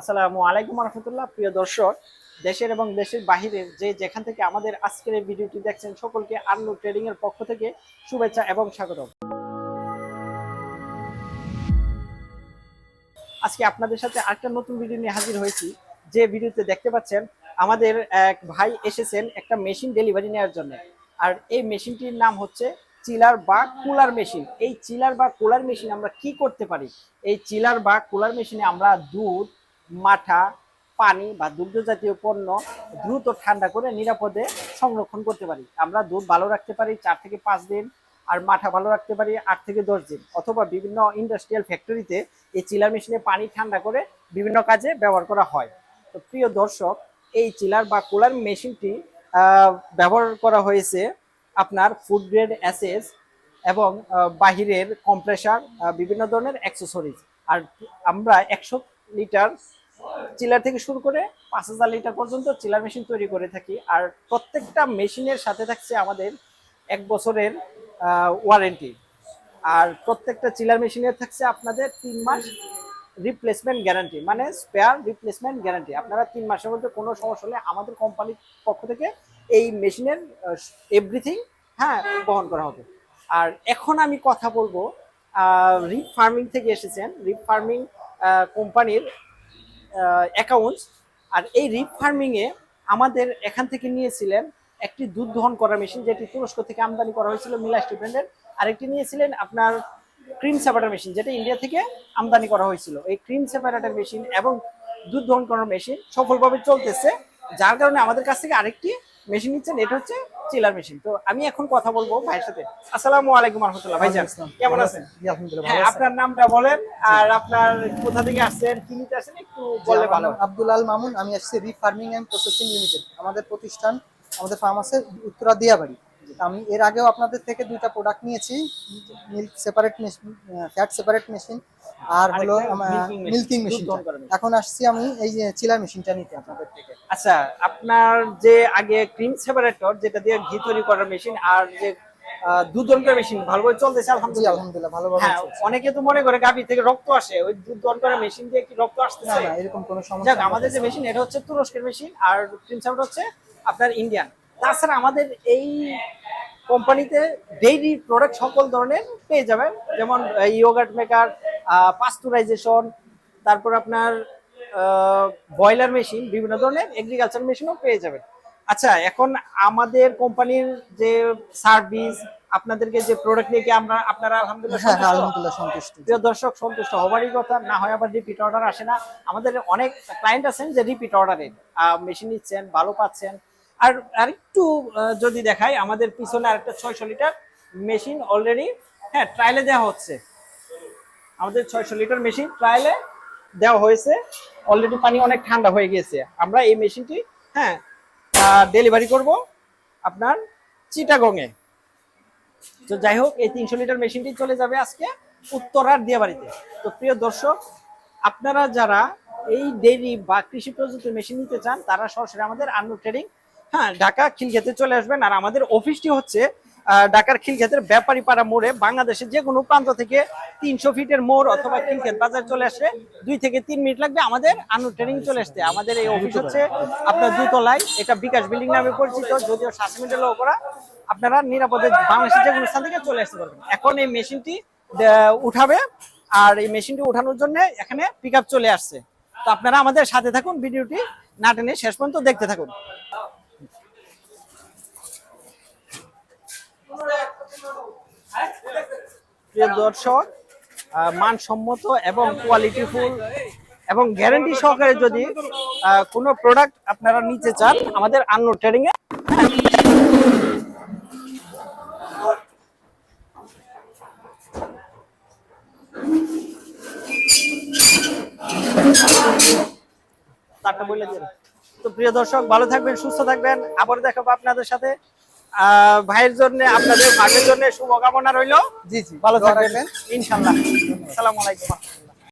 আসসালামু আলাইকুম রহমতুল্লাহ। প্রিয় দর্শক, দেশের এবং দেশের বাহিরের যে যেখান থেকে আমাদের আজকের এই ভিডিওটি দেখছেন, সকলকে আর্নু ট্রেডিং এর পক্ষ থেকে শুভেচ্ছা এবং স্বাগতম। আজকে আপনাদের সাথে আরেকটা নতুন ভিডিও নিয়ে হাজির হয়েছি। যে ভিডিওতে দেখতে পাচ্ছেন, আমাদের এক ভাই এসেছেন একটা মেশিন ডেলিভারি নেওয়ার জন্য। আর এই মেশিনটির নাম হচ্ছে চিলার বা কুলার মেশিন। এই চিলার বা কুলার মেশিন আমরা কি করতে পারি? এই চিলার বা কুলার মেশিনে আমরা দুধ মাঠা, পানি বা দুগ্ধ জাতীয় পণ্য দ্রুত ঠান্ডা করে নিরাপদে সংরক্ষণ করতে পারি। আমরা দুধ ভালো রাখতে পারি চার থেকে পাঁচ দিন, আর মাঠা ভালো রাখতে পারি আট থেকে দশ দিন। অথবা বিভিন্ন ইন্ডাস্ট্রিয়াল ফ্যাক্টরিতে এই চিলার মেশিনে পানি ঠান্ডা করে বিভিন্ন কাজে ব্যবহার করা হয়। তো প্রিয় দর্শক, এই চিলার বা কুলার মেশিনটি ব্যবহার করা হয়েছে আপনার ফুড গ্রেড অ্যাসেস এবং বাহিরের কম্প্রেসার বিভিন্ন ধরনের অ্যাক্সেসরিজ আর আমরা একশো লিটার চিলার থেকে শুরু করে পাঁচ হাজার লিটার পর্যন্ত চিলার মেশিন তৈরি করে থাকি। আর প্রত্যেকটা মেশিনের সাথে থাকছে আমাদের এক বছরের ওয়ারেন্টি আর প্রত্যেকটা চিলার মেশিনের থাকছে আপনাদের তিন মাস রিপ্লেসমেন্ট গ্যারান্টি মানে স্পেয়ার রিপ্লেসমেন্ট গ্যারান্টি আপনারা তিন মাসের মধ্যে কোনো সমস্যা হলে আমাদের কোম্পানির পক্ষ থেকে এই মেশিনের এভরিথিং হ্যাঁ বহন করা হবে। আর এখন আমি কথা বলব রিপ ফার্মিং থেকে এসেছেন। রিপ ফার্মিং কোম্পানির অ্যাকাউন্টস আর এই রিপ ফার্মিংয়ে আমাদের এখান থেকে নিয়েছিলেন একটি দুধ দহন করা মেশিন, যেটি তুরস্ক থেকে আমদানি করা হয়েছিল মিলা ব্র্যান্ডের আরেকটি নিয়েছিলেন আপনার ক্রিম সেপারেটার মেশিন, যেটা ইন্ডিয়া থেকে আমদানি করা হয়েছিল। এই ক্রিম সেপারেটার মেশিন এবং দুধ দহন করার মেশিন সফলভাবে চলতেছে। যার কারণে আমাদের কাছ থেকে আরেকটি মেশিন নিচ্ছেন এটা হচ্ছে চিলার মেশিন। তো আমি এখন কথা বলব ভাইয়ের সাথে। আসসালামু আলাইকুম রহমতুল্লাহ। ভাইজান কেমন আছেন? হ্যাঁ আপনার নামটা বলেন আর আপনার কোথা থেকে আসছেন কি নিতে আসেন একটু বললে ভালো আব্দুল আল মামুন আমি আসছি রি ফার্মিং এন্ড প্রসেসিং লিমিটেড। আমাদের প্রতিষ্ঠান আমাদের ফার্ম আছে উত্তরা দিয়াবাড়ি। আমি এর আগেও আপনাদের থেকে দুইটা প্রোডাক্ট নিয়েছি milk separate machine fat separate machine আর হলো মিল্কিং মেশিন এখন আসছি আমি এই যে চিলার মেশিনটা নিতে আপনাদের থেকে। আচ্ছা আপনার যে আগে ক্রিম সেপারেটর যেটা দিয়ে ঘি তৈরি করার মেশিন আর যে মেশিন ভালোভাবে চলতেছে জি আলহামদুলিল্লাহ। আলহামদুলিল্লাহ ভালোভাবে হ্যাঁ অনেকে তো মনে করে গাভী থেকে রক্ত আসে ওই মেশিন দিয়ে কি রক্ত না আসতেছে? না এরকম কোনো সমস্যা আমাদের যে মেশিন এটা হচ্ছে তুরস্কের মেশিন আর ক্রিম সেপারেটর হচ্ছে আপনার ইন্ডিয়ান তাছাড়া আমাদের এই কোম্পানিতে ডেইরি প্রোডাক্ট সকল ধরনের পেয়ে যাবেন। যেমন ইয়োগার্ট মেকার পাস্তুরাইজেশন তারপর আপনার বয়লার মেশিন বিভিন্ন ধরনের এগ্রিকালচার মেশিনও পেয়ে যাবেন। আচ্ছা এখন আমাদের কোম্পানির যে সার্ভিস আপনাদেরকে যে প্রোডাক্ট নিয়ে আমরা আপনারা আলহামদুলিল্লাহ হ্যাঁ হ্যাঁ আলহামদুলিল্লাহ সন্তুষ্ট। প্রিয় দর্শক সন্তুষ্ট হবারই কথা না হয় আবার রিপিট অর্ডার আসে না। আমাদের অনেক ক্লায়েন্ট আছেন যে রিপিট অর্ডারে মেশিন নিচ্ছেন ভালো পাচ্ছেন। আর আরেকটু যদি দেখাই, আমাদের পিছনে আরেকটা ছয়শো লিটার মেশিন অলরেডি হ্যাঁ ট্রায়ালে দেওয়া হচ্ছে। আমাদের ছয়শো লিটার মেশিন ট্রায়ালে দেওয়া হয়েছে। অলরেডি পানি অনেক ঠান্ডা হয়ে গিয়েছে। আমরা এই মেশিনটি হ্যাঁ ডেলিভারি করব আপনার চিটাগংয়ে। তো যাই হোক, এই তিনশো লিটার মেশিনটি চলে যাবে আজকে উত্তরার দিয়াবাড়িতে। তো প্রিয় দর্শক, আপনারা যারা এই ডেইরি বা কৃষি প্রযুক্তি মেশিন নিতে চান, তারা সরাসরি আমাদের আন্নু ট্রেডিং হ্যাঁ ঢাকা খিলক্ষেতে চলে আসবেন। আর আমাদের অফিসটি হচ্ছে ঢাকার খিলক্ষেতের ব্যাপারী পাড়া মোড়ে। বাংলাদেশের যে কোনো প্রান্ত থেকে তিনশো ফিটের মোড় অথবা খিলক্ষেত বাজার চলে আসলে দুই থেকে তিন মিনিট লাগবে। আমাদের আন্নু ট্রেনিং চলে আসতে। আমাদের এই অফিস হচ্ছে আপনার দুতলায়। এটা বিকাশ বিল্ডিং নামে পরিচিত, যদিও সাত মিনিটের লোক করা আপনারা নিরাপদে বাংলাদেশের যে কোনো স্থান থেকে চলে আসতে পারবেন। এখন এই মেশিনটি উঠাবে। আর এই মেশিনটি উঠানোর জন্য এখানে পিক চলে আসছে। তো আপনারা আমাদের সাথে থাকুন, ভিডিওটি না টেনে শেষ পর্যন্ত দেখতে থাকুন। প্রিয় দর্শক মানসম্মত এবং কোয়ালিটিফুল এবং গ্যারান্টি সহকারে যদি কোনো প্রোডাক্ট আপনারা নিতে চান, আমাদের আন্ন ট্রেডিং এ। তারটা বলে দিন। তো প্রিয় দর্শক, ভালো থাকবেন, সুস্থ থাকবেন। আবার দেখাবো আপনাদের সাথে। ভাইয়ের জন্য আপনাদের ভাগের জন্য শুভকামনা রইল। জি জি ভালো থাকবেন। ইনশাল্লাহ আসসালামু আলাইকুম।